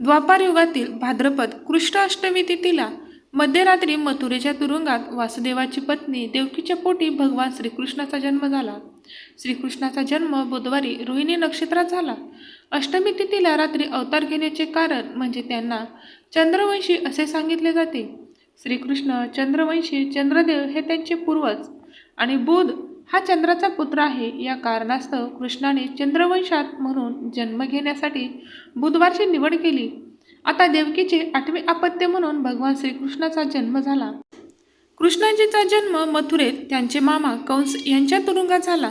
द्वापार युगातील भाद्रपद कृष्ण अष्टमी तिथीला मध्यरात्री मथुरेच्या तुरुंगात वासुदेवाची पत्नी देवकीच्या पोटी भगवान श्रीकृष्णाचा जन्म झाला. श्रीकृष्णाचा जन्म बुधवारी रोहिणी नक्षत्रात झाला. अष्टमी तिथीला रात्री अवतार घेण्याचे कारण म्हणजे त्यांना चंद्रवंशी असे सांगितले जाते. श्रीकृष्ण चंद्रवंशी चंद्रदेव हे त्यांचे पूर्वज आणि बुध हा चंद्राचा पुत्र आहे. या कारणास्तव कृष्णाने चंद्रवंशात म्हणून जन्म घेण्यासाठी बुधवारची निवड केली. आता देवकीचे आठवे अपत्य म्हणून भगवान श्रीकृष्णाचा जन्म झाला. कृष्णाजीचा जन्म मथुरेत त्यांचे मामा कंस यांच्या तुरुंगात झाला.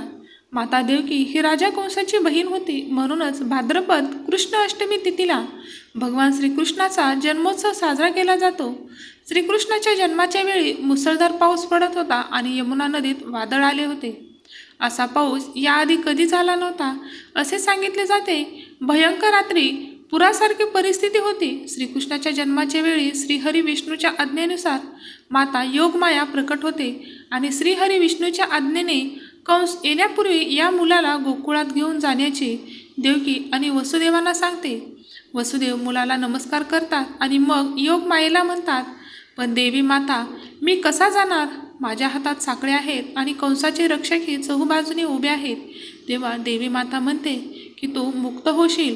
माता देवकी ही राजा कंसाची बहीण होती. म्हणूनच भाद्रपद कृष्ण अष्टमी तिथीला भगवान श्रीकृष्णाचा जन्मोत्सव साजरा केला जातो. श्रीकृष्णाच्या जन्माच्या वेळी मुसळधार पाऊस पडत होता आणि यमुना नदीत वादळ आले होते. असा पाऊस याआधी कधी झाला नव्हता असे सांगितले जाते. भयंकर रात्री पुरासारखी परिस्थिती होती. श्रीकृष्णाच्या जन्माच्या वेळी श्रीहरी विष्णूच्या आज्ञेनुसार माता योगमाया प्रकट होते आणि श्रीहरी विष्णूच्या आज्ञेने कंस येण्यापूर्वी या मुलाला गोकुळात घेऊन जाण्याची देवकी आणि वसुदेवांना सांगते. वसुदेव मुलाला नमस्कार करतात आणि मग योग मायेला म्हणतात पण देवी माता मी कसा जाणार? माझ्या हातात साकडे आहेत आणि कंसाचे रक्षकही चहूबाजूने उभे आहेत. तेव्हा देवी माता म्हणते की तू मुक्त होशील.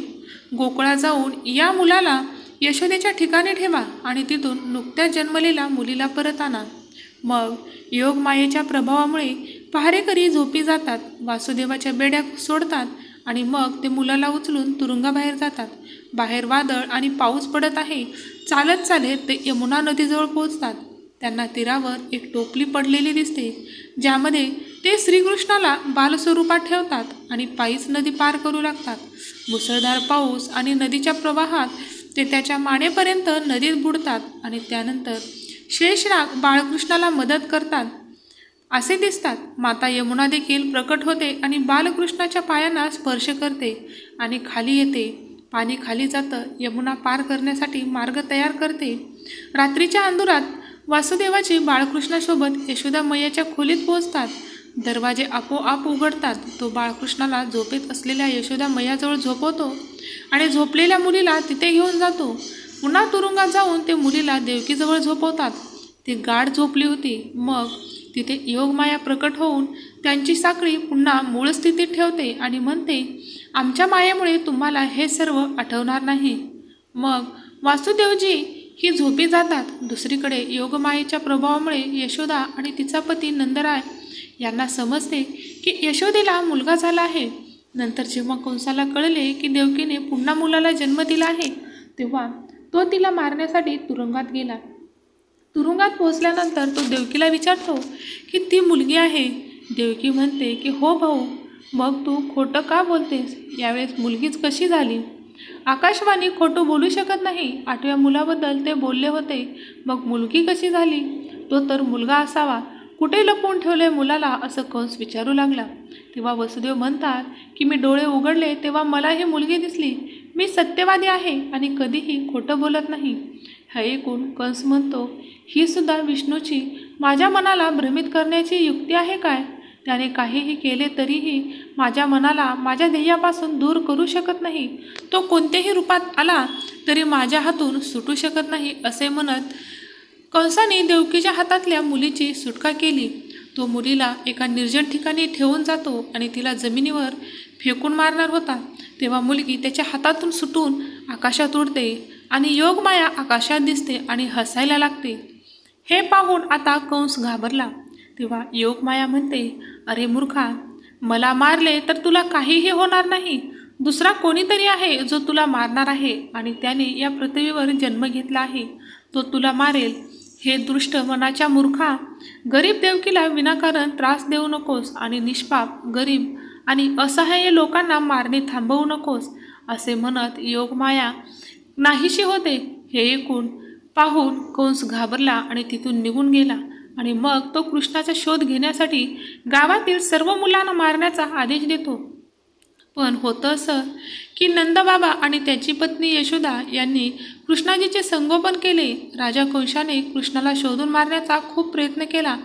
गोकुळात जाऊन या मुलाला यशोदेच्या ठिकाणी ठेवा आणि तिथून नुकत्याच जन्मलेल्या मुलीला परत आणा. मग योग मायेच्या प्रभावामुळे पहारेकरी झोपी जातात वासुदेवाच्या बेड्या सोडतात आणि मग ते मुलाला उचलून तुरुंगाबाहेर जातात. बाहेर वादळ आणि पाऊस पडत आहे. चालत चालत ते यमुना नदीजवळ पोहोचतात. त्यांना तीरावर एक टोपली पडलेली दिसते ज्यामध्ये ते श्रीकृष्णाला बालस्वरूपात ठेवतात आणि पायीच नदी पार करू लागतात. मुसळधार पाऊस आणि नदीच्या प्रवाहात ते त्याच्या मानेपर्यंत नदीत बुडतात आणि त्यानंतर शेषराग बाळकृष्णाला मदत करतात. असे दिसतात. माता यमुना देखील प्रकट होते आणि बालकृष्णाच्या पायांना स्पर्श करते आणि खाली येते. पाणी खाली जातं यमुना पार करण्यासाठी मार्ग तयार करते. रात्रीच्या अंधुरात वासुदेवाची बाळकृष्णासोबत यशोदा मैयाच्या खोलीत पोहोचतात. दरवाजे आपोआप उघडतात. तो बाळकृष्णाला झोपेत असलेल्या यशोदा मैयाजवळ झोपवतो आणि झोपलेल्या मुलीला तिथे घेऊन जातो. पुन्हा तुरुंगात जाऊन ते मुलीला देवकीजवळ झोपवतात. ती गाढ झोपली होती. मग तिथे योगमाया प्रकट होऊन त्यांची साखळी पुन्हा मूळ स्थितीत ठेवते आणि म्हणते आमच्या मायेमुळे तुम्हाला हे सर्व आठवणार नाही. मग वासुदेवजी ही झोपी जातात. दुसरीकडे योगमायेच्या प्रभावामुळे यशोदा आणि तिचा पती नंदराय यांना समजते की यशोदेला मुलगा झाला आहे. नंतर जेव्हा कंसाला कळले की देवकीने पुन्हा मुलाला जन्म दिला आहे तेव्हा तो तिला मारण्यासाठी तुरुंगात गेला. तुरुंगात पोहोचल्यानंतर तो देवकीला विचारतो की ती मुलगी आहे. देवकी म्हणते की हो भाऊ मग तू खोटं का बोलतेस? यावेळेस मुलगीच कशी झाली? आकाशवाणी खोटं बोलू शकत नाही. आठव्या मुलाबद्दल ते बोलले होते. मग मुलगी कशी झाली? तो तर मुलगा असावा. कुठे लपवून ठेवले मुलाला? असं कंस विचारू लागला. तेव्हा वसुदेव म्हणतात की मी डोळे उघडले तेव्हा मला ही मुलगी दिसली. मी सत्यवादी आहे आणि कधीही खोटं बोलत नाही. हे ऐकून कंस म्हणतो ही सुद्धा विष्णूची माझ्या मनाला भ्रमित करण्याची युक्ती आहे काय? त्याने काहीही केले तरीही माझ्या मनाला माझ्या ध्येयापासून दूर करू शकत नाही. तो कोणत्याही रूपात आला तरी माझ्या हातून सुटू शकत नाही असे म्हणत कंसाने देवकीच्या हातातल्या मुलीची सुटका केली. तो मुलीला एका निर्जन ठिकाणी ठेवून जातो आणि तिला जमिनीवर फेकून मारणार होता. तेव्हा मुलगी त्याच्या हातातून सुटून आकाशात उडते आणि योगमाया आकाशात दिसते आणि हसायला लागते. हे पाहून आता कंस घाबरला. तेव्हा योगमाया म्हणते अरे मूर्खा मला मारले तर तुला काहीही होणार नाही. दुसरा कोणीतरी आहे जो तुला मारणार आहे आणि त्याने या पृथ्वीवर जन्म घेतला आहे. तो तुला मारेल. हे दृष्ट मनाच्या मूर्खा गरीब देवकीला विनाकारण त्रास देऊ नकोस आणि निष्पाप गरीब आणि असहाय्य लोकांना मारणे थांबवू नकोस असे म्हणत योगमाया नाहीशी होते. हे ऐकून पाहून कंस घाबरला आणि तिथून निघून गेला. आणि मग तो कृष्णाचा शोध घेण्यासाठी गावातील सर्व मुलांना मारण्याचा आदेश देतो. पण होतं असं की नंदबाबा आणि त्याची पत्नी यशोदा यांनी कृष्णाजीचे संगोपन केले. राजा कंसाने कृष्णाला शोधून मारण्याचा खूप प्रयत्न केला.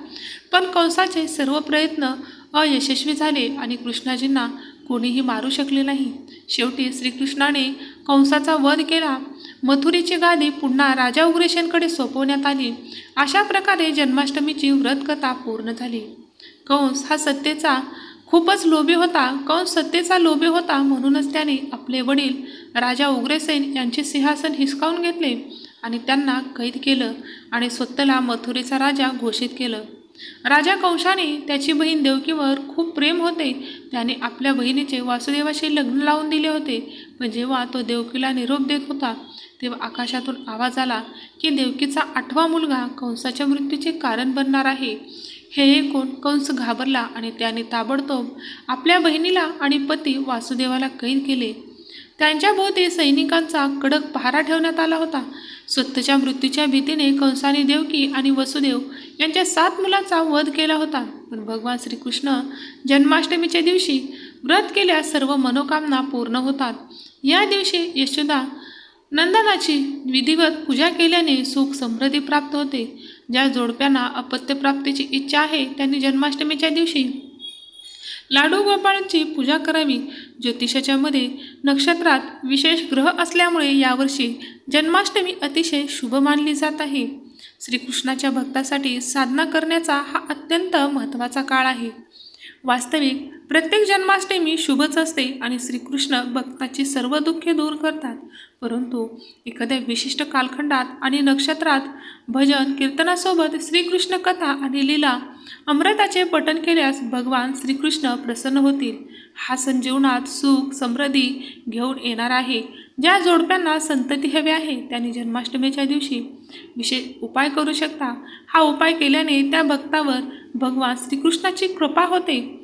पण कंसाचे सर्व प्रयत्न अयशस्वी झाले आणि कृष्णाजींना कोणीही मारू शकले नाही. शेवटी श्रीकृष्णाने कंसाचा वध केला. मथुरीची गादी पुन्हा राजा उग्रेशांकडे सोपवण्यात आली. अशा प्रकारे जन्माष्टमीची व्रतकथा पूर्ण झाली. कंस हा सत्तेचा खूपच लोभी होता. कंस सत्तेचा लोभी होता म्हणूनच त्याने आपले वडील राजा उग्रसेन यांचे सिंहासन हिसकावून घेतले आणि त्यांना कैद केलं आणि स्वतःला मथुरेचा राजा घोषित केलं. राजा कंशाने त्याची बहीण देवकीवर खूप प्रेम होते. त्याने आपल्या बहिणीचे वासुदेवाशी लग्न लावून दिले होते पण जेव्हा तो देवकीला निरोप देत होता तेव्हा आकाशातून आवाज आला की देवकीचा आठवा मुलगा कंसाच्या मृत्यूचे कारण बनणार आहे. हे ऐकून कंस घाबरला आणि त्याने ताबडतोब आपल्या बहिणीला आणि पती वासुदेवाला कैद केले. त्यांच्या भोवती सैनिकांचा कडक पहारा ठेवण्यात आला होता. स्वतःच्या मृत्यूच्या भीतीने कंसाने देवकी आणि वसुदेव यांच्या सात मुलांचा वध केला होता. पण भगवान श्रीकृष्ण जन्माष्टमीच्या दिवशी व्रत केल्यास सर्व मनोकामना पूर्ण होतात. या दिवशी यशोदा नंदनाची विधिवत पूजा केल्याने सुख समृद्धी प्राप्त होते. ज्या जोडप्यांना अपत्यप्राप्तीची इच्छा आहे त्यांनी जन्माष्टमीच्या दिवशी लाडू गोपाळांची पूजा करावी. ज्योतिषाच्या मध्ये नक्षत्रात विशेष ग्रह असल्यामुळे यावर्षी जन्माष्टमी अतिशय शुभ मानली जात आहे. श्रीकृष्णाच्या भक्तासाठी साधना करण्याचा हा अत्यंत महत्त्वाचा काळ आहे. वास्तविक प्रत्येक जन्माष्टमी शुभच असते आणि श्रीकृष्ण भक्ताची सर्व दुःखे दूर करतात. परंतु एखाद्या विशिष्ट कालखंडात आणि नक्षत्रात भजन कीर्तनासोबत श्रीकृष्ण कथा आणि लीला अमृताचे पठन केल्यास भगवान श्रीकृष्ण प्रसन्न होतील. हा संजीवनात सुख समृद्धी घेऊन येणार आहे. ज्या जोडप्यांना संतती हवी आहे त्यांनी जन्माष्टमीच्या दिवशी विशेष उपाय करू शकता. हा उपाय केल्याने त्या भक्तावर भगवान श्रीकृष्णाची कृपा होते.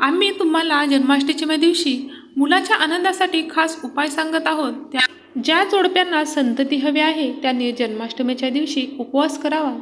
आम्ही तुम्हाला जन्माष्टमीच्या दिवशी मुलाच्या आनंदासाठी खास उपाय सांगत आहोत. त्या ज्या जोडप्यांना संतती हवी आहे त्यांनी जन्माष्टमीच्या दिवशी उपवास करावा.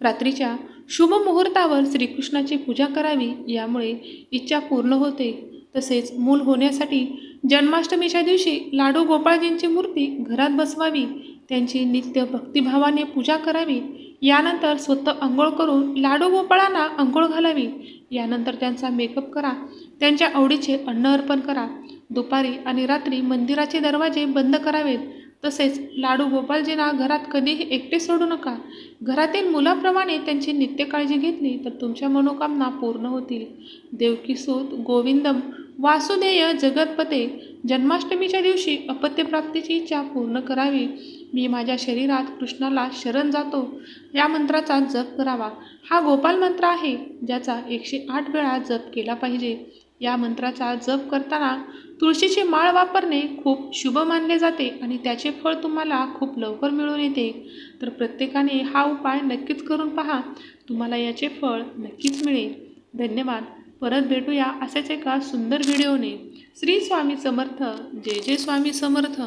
रात्रीच्या शुभ मुहूर्तावर श्रीकृष्णाची पूजा करावी यामुळे इच्छा पूर्ण होते. तसेच मूल होण्यासाठी जन्माष्टमीच्या दिवशी लाडू गोपाळजींची मूर्ती घरात बसवावी त्यांची नित्य भक्तिभावाने पूजा करावी यानंतर स्वतः आंघोळ करून लाडू गोपाळांना आंघोळ घालावी यानंतर त्यांचा मेकअप करा त्यांच्या आवडीचे अन्न अर्पण करा दुपारी आणि रात्री मंदिराचे दरवाजे बंद करावेत तसेच लाडू गोपालजींना घरात कधीही एकटे सोडू नका. घरातील मुलाप्रमाणे त्यांची नित्य काळजी घेतली तर तुमच्या मनोकामना पूर्ण होतील. देवकीसूत गोविंदम वासुदेय जगतपते जन्माष्टमीच्या दिवशी अपत्यप्राप्तीची इच्छा पूर्ण करावी. मी माझ्या शरीरात कृष्णाला शरण जातो. या मंत्राचा जप करावा. हा गोपाल मंत्र आहे ज्याचा एकशे आठ वेळा जप केला पाहिजे. या मंत्राचा जप करताना तुळशीची माळ वापरणे खूप शुभ मानले जाते आणि त्याचे फळ तुम्हाला खूप लवकर मिळून येते. तर प्रत्येकाने हा उपाय नक्कीच करून पहा. तुम्हाला याचे फळ नक्कीच मिळेल. धन्यवाद. परत भेटूया असेच एका सुंदर व्हिडिओने. श्री स्वामी समर्थ. जय जय स्वामी समर्थ.